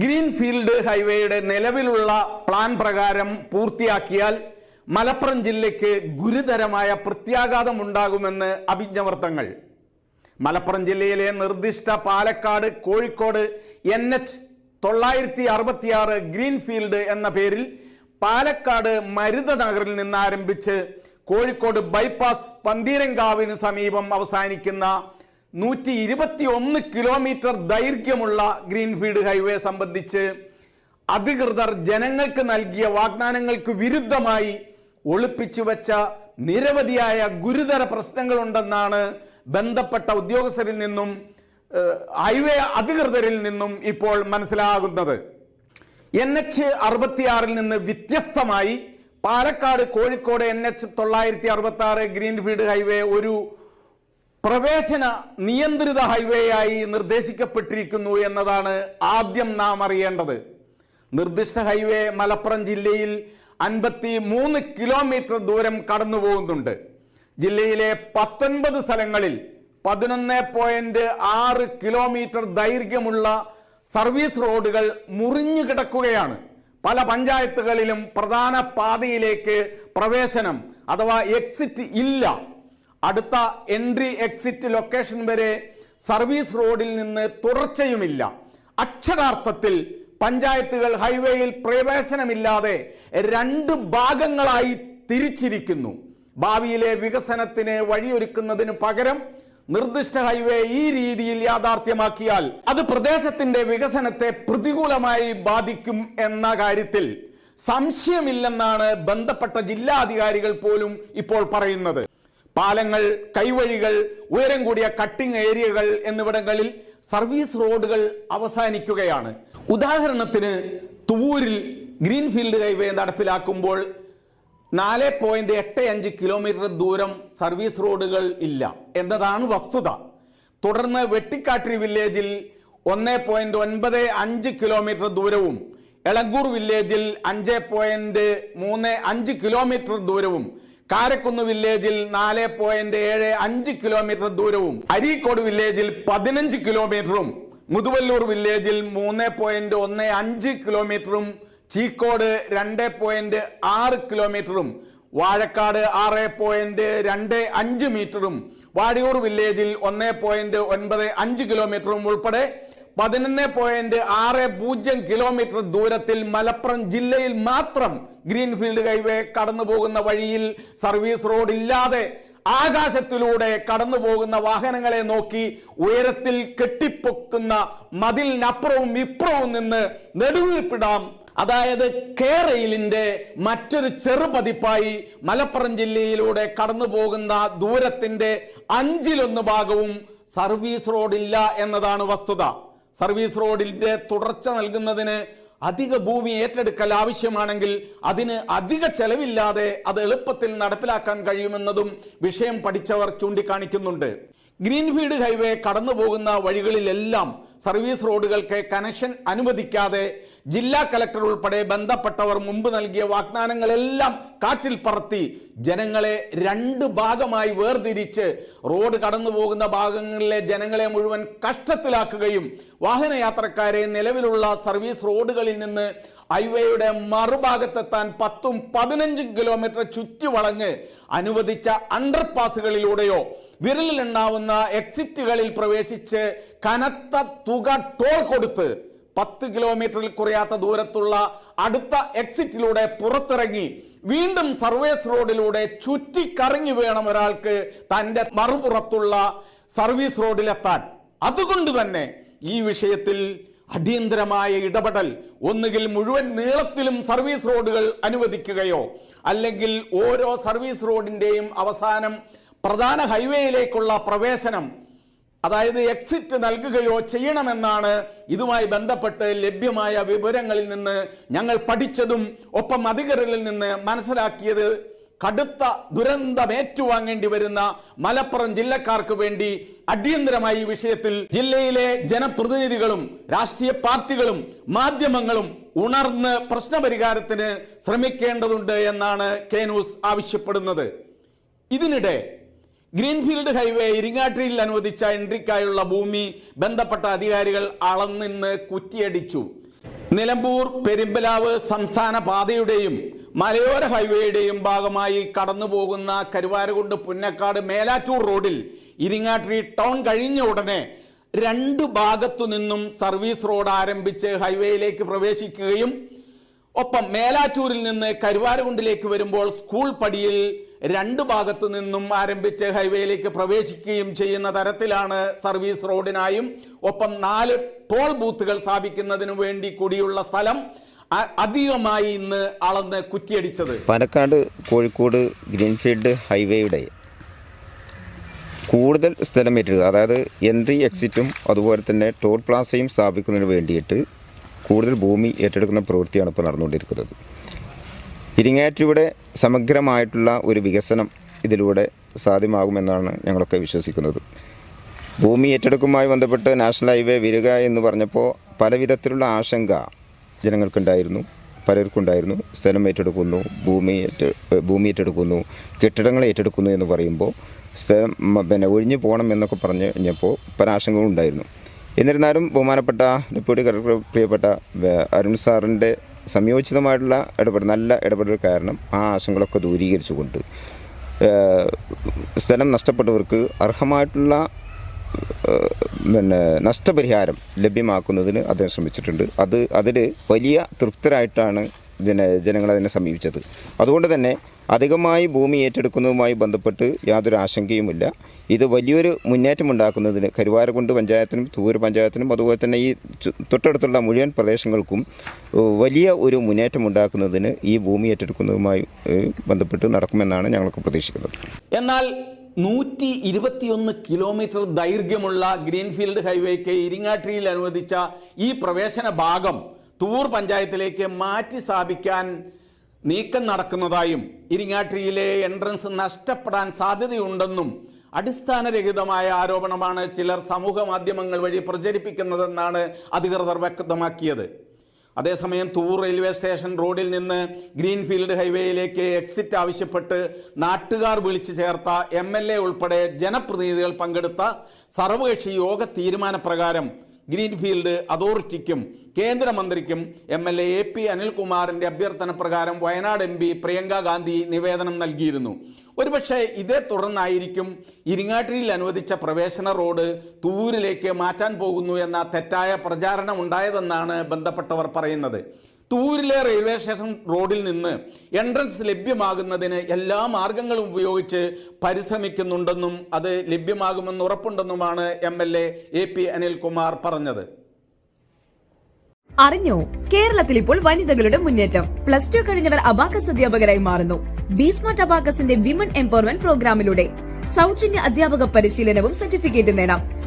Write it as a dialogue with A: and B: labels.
A: Greenfield ഹൈവേയുടെ നിലവിലുള്ള plan പ്രകാരം പൂർത്തിയാക്കിയാൽ മലപ്പുറം ജില്ലയ്ക്ക് ഗുരുതരമായ പ്രത്യാഘാതം ഉണ്ടാകുമെന്ന് അഭിജ്ഞവർത്തങ്ങൾ. മലപ്പുറം ജില്ലയിലെ നിർദ്ദിഷ്ട പാലക്കാട് കോഴിക്കോട് എൻ എച്ച് തൊള്ളായിരത്തി അറുപത്തിയാറ് ഗ്രീൻഫീൽഡ് എന്ന പേരിൽ പാലക്കാട് മരുത നഗറിൽ നിന്ന് ആരംഭിച്ച് കോഴിക്കോട് ബൈപ്പാസ് പന്തീരങ്കാവിന് സമീപം അവസാനിക്കുന്ന നൂറ്റി ഇരുപത്തി ഒന്ന് കിലോമീറ്റർ ദൈർഘ്യമുള്ള ഗ്രീൻഫീൽഡ് ഹൈവേ സംബന്ധിച്ച് അധികൃതർ ജനങ്ങൾക്ക് നൽകിയ വാഗ്ദാനങ്ങൾക്ക് വിരുദ്ധമായി ഒളിപ്പിച്ചു വെച്ച നിരവധിയായ ഗുരുതര പ്രശ്നങ്ങളുണ്ടെന്നാണ് ബന്ധപ്പെട്ട ഉദ്യോഗസ്ഥരിൽ നിന്നും ഹൈവേ അധികൃതരിൽ നിന്നും ഇപ്പോൾ മനസ്സിലാകുന്നത്. എൻ എച്ച് അറുപത്തിയാറിൽ നിന്ന് വ്യത്യസ്തമായി പാലക്കാട് കോഴിക്കോട് എൻ എച്ച് തൊള്ളായിരത്തി അറുപത്തി ആറ് ഗ്രീൻഫീൽഡ് ഹൈവേ ഒരു പ്രവേശന നിയന്ത്രിത ഹൈവേയായി നിർദ്ദേശിക്കപ്പെട്ടിരിക്കുന്നു എന്നതാണ് ആദ്യം നാം അറിയേണ്ടത്. നിർദ്ദിഷ്ട ഹൈവേ മലപ്പുറം ജില്ലയിൽ അൻപത്തി മൂന്ന് കിലോമീറ്റർ ദൂരം കടന്നു പോകുന്നുണ്ട് ജില്ലയിലെ പത്തൊൻപത് സ്ഥലങ്ങളിൽ പതിനൊന്ന് പോയിന്റ് ആറ് കിലോമീറ്റർ ദൈർഘ്യമുള്ള സർവീസ് റോഡുകൾ മുറിഞ്ഞു കിടക്കുകയാണ്. പല പഞ്ചായത്തുകളിലും പ്രധാന പാതയിലേക്ക് പ്രവേശനം അഥവാ എക്സിറ്റ് ഇല്ല. അടുത്ത എൻട്രി എക്സിറ്റ് ലൊക്കേഷൻ വരെ സർവീസ് റോഡിൽ നിന്ന് തുടർച്ചയുമില്ല. അക്ഷരാർത്ഥത്തിൽ പഞ്ചായത്തുകൾ ഹൈവേയിൽ പ്രവേശനമില്ലാതെ രണ്ട് ഭാഗങ്ങളായി തിരിച്ചിരിക്കുന്നു. ഭാവിയിലെ വികസനത്തിന് വഴിയൊരുക്കുന്നതിന് പകരം നിർദ്ദിഷ്ട ഹൈവേ ഈ രീതിയിൽ യാഥാർത്ഥ്യമാക്കിയാൽ അത് പ്രദേശത്തിന്റെ വികസനത്തെ പ്രതികൂലമായി ബാധിക്കും എന്ന കാര്യത്തിൽ സംശയമില്ലെന്നാണ് ബന്ധപ്പെട്ട ജില്ലാ അധികാരികൾ പോലും ഇപ്പോൾ പറയുന്നത്. പാലങ്ങൾ കൈവഴികൾ ഉയരം കൂടിയ കട്ടിംഗ് ഏരിയകൾ എന്നിവിടങ്ങളിൽ സർവീസ് റോഡുകൾ അവസാനിക്കുകയാണ്. ഉദാഹരണത്തിന് തുവൂരിൽ ഗ്രീൻഫീൽഡ് ഹൈവേ നടപ്പിലാക്കുമ്പോൾ നാല് പോയിന്റ് എട്ട് അഞ്ച് കിലോമീറ്റർ ദൂരം സർവീസ് റോഡുകൾ ഇല്ല എന്നതാണ് വസ്തുത. തുടർന്ന് വെട്ടിക്കാട്ടിരി വില്ലേജിൽ ഒന്ന് പോയിന്റ് ഒൻപത് അഞ്ച് കിലോമീറ്റർ ദൂരവും എളങ്കൂർ വില്ലേജിൽ അഞ്ച് പോയിന്റ് മൂന്ന് അഞ്ച് കിലോമീറ്റർ ദൂരവും കാരക്കുന്ന് വില്ലേജിൽ നാല് പോയിന്റ് ഏഴ് അഞ്ച് കിലോമീറ്റർ ദൂരവും അരീക്കോട് വില്ലേജിൽ പതിനഞ്ച് കിലോമീറ്ററും മുതുവല്ലൂർ വില്ലേജിൽ മൂന്ന് പോയിന്റ് ഒന്ന് അഞ്ച് കിലോമീറ്ററും ചീക്കോട് രണ്ട് പോയിന്റ് ആറ് കിലോമീറ്ററും വാഴക്കാട് ആറ് പോയിന്റ് രണ്ട് അഞ്ച് മീറ്ററും വാടിയൂർ വില്ലേജിൽ ഒന്ന് പോയിന്റ് ഒൻപത് അഞ്ച് കിലോമീറ്ററും ഉൾപ്പെടെ പതിനൊന്ന് പോയിന്റ് ആറ് പൂജ്യം കിലോമീറ്റർ ദൂരത്തിൽ മലപ്പുറം ജില്ലയിൽ മാത്രം ഗ്രീൻഫീൽഡ് ഹൈവേ കടന്നു പോകുന്ന വഴിയിൽ സർവീസ് റോഡ് ഇല്ലാതെ ആകാശത്തിലൂടെ കടന്നു പോകുന്ന വാഹനങ്ങളെ നോക്കി ഉയരത്തിൽ കെട്ടിപ്പൊക്കുന്ന മതിലിനപ്പുറവും ഇപ്പുറവും നിന്ന് നെടുവീർപ്പിടാം. അതായത് കേരയിലിന്റെ മറ്റൊരു ചെറുപതിപ്പായി മലപ്പുറം ജില്ലയിലൂടെ കടന്നു പോകുന്ന ദൂരത്തിന്റെ അഞ്ചിലൊന്ന് ഭാഗവും സർവീസ് റോഡില്ല എന്നതാണ് വസ്തുത. സർവീസ് റോഡിന്റെ തുടർച്ച നൽകുന്നതിന് അധിക ഭൂമി ഏറ്റെടുക്കൽ ആവശ്യമാണെങ്കിൽ അതിന് അധിക ചെലവില്ലാതെ അത് എളുപ്പത്തിൽ നടപ്പിലാക്കാൻ കഴിയുമെന്നതും വിഷയം പഠിച്ചവർ ചൂണ്ടിക്കാണിക്കുന്നുണ്ട്. ഗ്രീൻഫീൽഡ് ഹൈവേ കടന്നു പോകുന്ന വഴികളിലെല്ലാം സർവീസ് റോഡുകൾക്ക് കണക്ഷൻ അനുവദിക്കാതെ ജില്ലാ കലക്ടർ ഉൾപ്പെടെ ബന്ധപ്പെട്ടവർ മുമ്പ് നൽകിയ വാഗ്ദാനങ്ങളെല്ലാം കാറ്റിൽ പറത്തി ജനങ്ങളെ രണ്ട് ഭാഗമായി വേർതിരിച്ച് റോഡ് കടന്നു പോകുന്ന ഭാഗങ്ങളിലെ ജനങ്ങളെ മുഴുവൻ കഷ്ടത്തിലാക്കുകയും വാഹനയാത്രക്കാരെ നിലവിലുള്ള സർവീസ് റോഡുകളിൽ നിന്ന് ഹൈവേയുടെ മറുഭാഗത്തെത്താൻ പത്തും പതിനഞ്ചും കിലോമീറ്റർ ചുറ്റുവളഞ്ഞ് അനുവദിച്ച അണ്ടർപാസുകളിലൂടെയോ വിരലിലെണ്ണാവുന്ന എക്സിറ്റുകളിൽ പ്രവേശിച്ച് കനത്ത തുക ടോൾ കൊടുത്ത് പത്ത് കിലോമീറ്ററിൽ കുറയാത്ത ദൂരത്തുള്ള അടുത്ത എക്സിറ്റിലൂടെ പുറത്തിറങ്ങി വീണ്ടും സർവീസ് റോഡിലൂടെ ചുറ്റിക്കറങ്ങി വേണം ഒരാൾക്ക് തന്റെ മറുപുറത്തുള്ള സർവീസ് റോഡിലെത്താൻ. അതുകൊണ്ട് തന്നെ ഈ വിഷയത്തിൽ അടിയന്തരമായ ഇടപെടൽ ഒന്നുകിൽ മുഴുവൻ നീളത്തിലും സർവീസ് റോഡുകൾ അനുവദിക്കുകയോ അല്ലെങ്കിൽ ഓരോ സർവീസ് റോഡിന്റെയും അവസാനം പ്രധാന ഹൈവേയിലേക്കുള്ള പ്രവേശനം അതായത് എക്സിറ്റ് നൽകുകയോ ചെയ്യണമെന്നാണ് ഇതുമായി ബന്ധപ്പെട്ട് ലഭ്യമായ വിവരങ്ങളിൽ നിന്ന് ഞങ്ങൾ പഠിച്ചതും ഒപ്പം അധികൃതരിൽ നിന്ന് മനസ്സിലാക്കിയത് കടുത്ത ദുരന്തം ഏറ്റുവാങ്ങേണ്ടി വരുന്ന മലപ്പുറം ജില്ലക്കാർക്ക് വേണ്ടി അടിയന്തരമായി ഈ വിഷയത്തിൽ ജില്ലയിലെ ജനപ്രതിനിധികളും രാഷ്ട്രീയ പാർട്ടികളും മാധ്യമങ്ങളും ഉണർന്ന് പ്രശ്നപരിഹാരത്തിന് ശ്രമിക്കേണ്ടതുണ്ട് എന്നാണ് കെ ന്യൂസ് ആവശ്യപ്പെടുന്നത്. ഇതിനിടെ ഗ്രീൻഫീൽഡ് ഹൈവേ ഇരിങ്ങാട്ടിയിൽ അനുവദിച്ച എൻട്രിക്കായുള്ള ഭൂമി ബന്ധപ്പെട്ട അധികാരികൾ അളന്നിന്ന് കുറ്റിയടിച്ചു. നിലമ്പൂർ പെരുമ്പലാവ് സംസ്ഥാന പാതയുടെയും മലയോര ഹൈവേയുടെയും ഭാഗമായി കടന്നുപോകുന്ന കരുവാരകുണ്ട് പുന്നക്കാട് മേലാറ്റൂർ റോഡിൽ ഇരിങ്ങാട്ടി ടൗൺ കഴിഞ്ഞ ഉടനെ രണ്ട് ഭാഗത്തു നിന്നും സർവീസ് റോഡ് ആരംഭിച്ച് ഹൈവേയിലേക്ക് പ്രവേശിക്കുകയും ഒപ്പം മേലാറ്റൂരിൽ നിന്ന് കരുവാരകുണ്ടിലേക്ക് വരുമ്പോൾ സ്കൂൾ പടിയിൽ രണ്ട് ഭാഗത്തു നിന്നും ആരംഭിച്ച് ഹൈവേയിലേക്ക് പ്രവേശിക്കുകയും ചെയ്യുന്ന തരത്തിലാണ് സർവീസ് റോഡിനായും ഒപ്പം നാല് ടോൾ ബൂത്തുകൾ സ്ഥാപിക്കുന്നതിനു വേണ്ടി കൂടിയുള്ള സ്ഥലം അധികമായി ഇന്ന് അളന്ന് കുറ്റിയടിച്ചത്.
B: പാലക്കാട് കോഴിക്കോട് ഗ്രീൻഫീൽഡ് ഹൈവേയുടെ കൂടുതൽ സ്ഥലം ഏറ്റെടുക്കുക അതായത് എൻട്രി എക്സിറ്റും അതുപോലെ തന്നെ ടോൾ പ്ലാസയും സ്ഥാപിക്കുന്നതിന് വേണ്ടിയിട്ട് കൂടുതൽ ഭൂമി ഏറ്റെടുക്കുന്ന പ്രവൃത്തിയാണ് ഇപ്പോൾ നടന്നുകൊണ്ടിരിക്കുന്നത്. ഇരിങ്ങാറ്റിയുടെ സമഗ്രമായിട്ടുള്ള ഒരു വികസനം ഇതിലൂടെ സാധ്യമാകുമെന്നാണ് ഞങ്ങളൊക്കെ വിശ്വസിക്കുന്നത്. ഭൂമി ഏറ്റെടുക്കുമായി ബന്ധപ്പെട്ട് നാഷണൽ ഹൈവേ വരിക എന്ന് പറഞ്ഞപ്പോൾ പലവിധത്തിലുള്ള ആശങ്ക ജനങ്ങൾക്കുണ്ടായിരുന്നു. പലർക്കുണ്ടായിരുന്നു. സ്ഥലം ഏറ്റെടുക്കുന്നു ഭൂമി ഏറ്റ ഭൂമി ഏറ്റെടുക്കുന്നു കെട്ടിടങ്ങൾ ഏറ്റെടുക്കുന്നു എന്ന് പറയുമ്പോൾ സ്ഥലം പിന്നെ ഒഴിഞ്ഞു പോകണം എന്നൊക്കെ പറഞ്ഞു കഴിഞ്ഞപ്പോൾ പല ആശങ്കകളും ഉണ്ടായിരുന്നു. എന്നിരുന്നാലും ബഹുമാനപ്പെട്ട ഡെപ്യൂട്ടി കളക്ടർ പ്രിയപ്പെട്ട അരുൺ സാറിന്റെ സംയോജിതമായിട്ടുള്ള ഇടപെടൽ നല്ല ഇടപെടൽ കാരണം ആ ആശങ്കകളൊക്കെ ദൂരീകരിച്ചുകൊണ്ട് സ്ഥലം നഷ്ടപ്പെട്ടവർക്ക് അർഹമായിട്ടുള്ള പിന്നെ നഷ്ടപരിഹാരം ലഭ്യമാക്കുന്നതിന് അദ്ദേഹം ശ്രമിച്ചിട്ടുണ്ട്. അത് അതിൽ വലിയ തൃപ്തരായിട്ടാണ് പിന്നെ ജനങ്ങളതിനെ സമീപിച്ചത്. അതുകൊണ്ട് തന്നെ അധികമായി ഭൂമി ഏറ്റെടുക്കുന്നതുമായി ബന്ധപ്പെട്ട് യാതൊരു ആശങ്കയുമില്ല. ഇത് വലിയൊരു മുന്നേറ്റം ഉണ്ടാക്കുന്നതിന് കരുവാരക്കുണ്ട് പഞ്ചായത്തിനും തൂര് പഞ്ചായത്തിനും അതുപോലെ തന്നെ ഈ തൊട്ടടുത്തുള്ള മുഴുവൻ പ്രദേശങ്ങൾക്കും വലിയ ഒരു മുന്നേറ്റം ഉണ്ടാക്കുന്നതിന് ഈ ഭൂമി ഏറ്റെടുക്കുന്നതുമായി ബന്ധപ്പെട്ട് നടക്കുമെന്നാണ് ഞങ്ങൾക്ക് പ്രതീക്ഷിക്കുന്നത്.
A: എന്നാൽ നൂറ്റി ഇരുപത്തിയൊന്ന് കിലോമീറ്റർ ദൈർഘ്യമുള്ള ഗ്രീൻഫീൽഡ് ഹൈവേക്ക് ഇരിങ്ങാട്ടിയിൽ അനുവദിച്ച ഈ പ്രവേശന ഭാഗം തൂർ പഞ്ചായത്തിലേക്ക് മാറ്റി സ്ഥാപിക്കാൻ നീക്കം നടക്കുന്നതായും ഇരിങ്ങാട്ടിയിലെ എൻട്രൻസ് നഷ്ടപ്പെടാൻ സാധ്യതയുണ്ടെന്നും അടിസ്ഥാനരഹിതമായ ആരോപണമാണ് ചിലർ സമൂഹ മാധ്യമങ്ങൾ വഴി പ്രചരിപ്പിക്കുന്നതെന്നാണ് അധികൃതർ വ്യക്തമാക്കിയത്. അതേസമയം തൂർ റെയിൽവേ സ്റ്റേഷൻ റോഡിൽ നിന്ന് ഗ്രീൻഫീൽഡ് ഹൈവേയിലേക്ക് എക്സിറ്റ് ആവശ്യപ്പെട്ട് നാട്ടുകാർ വിളിച്ചു ചേർത്ത എം എൽ എ ഉൾപ്പെടെ ജനപ്രതിനിധികൾ പങ്കെടുത്ത സർവകക്ഷി യോഗ തീരുമാനപ്രകാരം ഗ്രീൻഫീൽഡ് അതോറിറ്റിക്കും കേന്ദ്രമന്ത്രിക്കും M L A A P അനിൽകുമാറിന്റെ അഭ്യർത്ഥന പ്രകാരം വയനാട് എം പി പ്രിയങ്ക ഗാന്ധി നിവേദനം നൽകിയിരുന്നു. ഒരുപക്ഷെ ഇതേ തുടർന്നായിരിക്കും ഇരിങ്ങാട്ടിയിൽ അനുവദിച്ച പ്രവേശന റോഡ് തൂരിലേക്ക് മാറ്റാൻ പോകുന്നു എന്ന തെറ്റായ പ്രചാരണം ഉണ്ടായതെന്നാണ് ബന്ധപ്പെട്ടവർ പറയുന്നത്. തൂരിലെ റെയിൽവേ സ്റ്റേഷൻ റോഡിൽ നിന്ന് എൻട്രൻസ് ലഭ്യമാകുന്നതിന് എല്ലാ മാർഗങ്ങളും ഉപയോഗിച്ച് പരിശ്രമിക്കുന്നുണ്ടെന്നും അത് ലഭ്യമാകുമെന്ന് ഉറപ്പുണ്ടെന്നുമാണ് M L A A P Anilkumar പറഞ്ഞത്.
C: അറിഞ്ഞോ? കേരളത്തിൽ ഇപ്പോൾ വനിതകളുടെ മുന്നേറ്റം. പ്ലസ് ടു കഴിഞ്ഞവർ അബാക്കസ് അധ്യാപകരായി മാറുന്നു. ബീസ്മാർട്ട് അബാക്കസിന്റെ വിമൺ എംപവർമെന്റ് പ്രോഗ്രാമിലൂടെ സൗജന്യ അധ്യാപക പരിശീലനവും സർട്ടിഫിക്കറ്റും നേടാം.